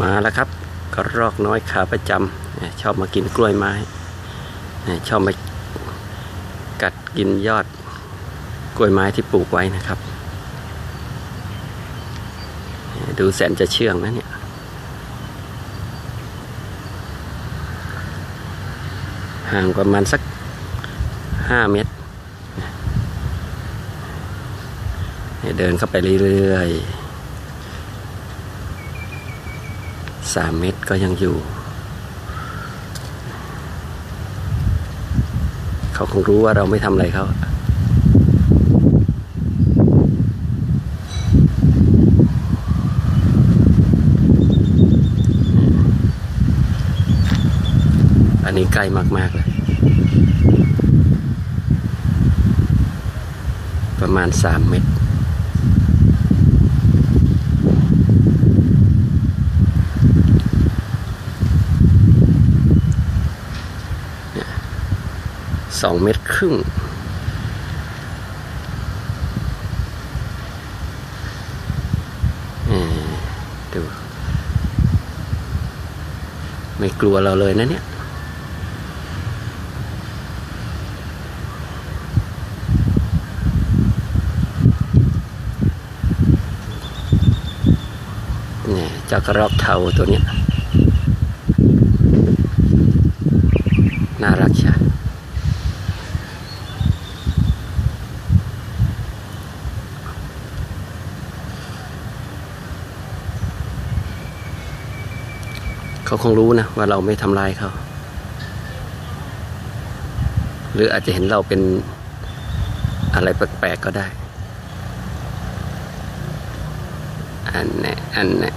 มาแล้วครับกระรอกน้อยขาประจำชอบมากินกล้วยไม้ชอบมากัดกินยอดกล้วยไม้ที่ปลูกไว้นะครับ ดูแสนจะเชื่องนะเนี่ยห่างประมาณสักห้าเมตรเนี่ยเดินเข้าไปเรื่อยๆ สามเมตรก็ยังอยู่ เขาคงรู้ว่าเราไม่ทำอะไรเขาอันนี้ใกล้มาก ๆ เลย ประมาณสามเมตร สองเมตรครึ่ง ดู ไม่กลัวเราเลยนะเนี่ยเนี่ยเจ้ากระรอกเทาตัวเนี้ยน่ารักใช่ เขาคงรู้นะว่าเราไม่ทำลายเขา หรืออาจจะเห็นเราเป็นอะไรแปลกๆก็ได้ อันเนี้ยอันเนี้ย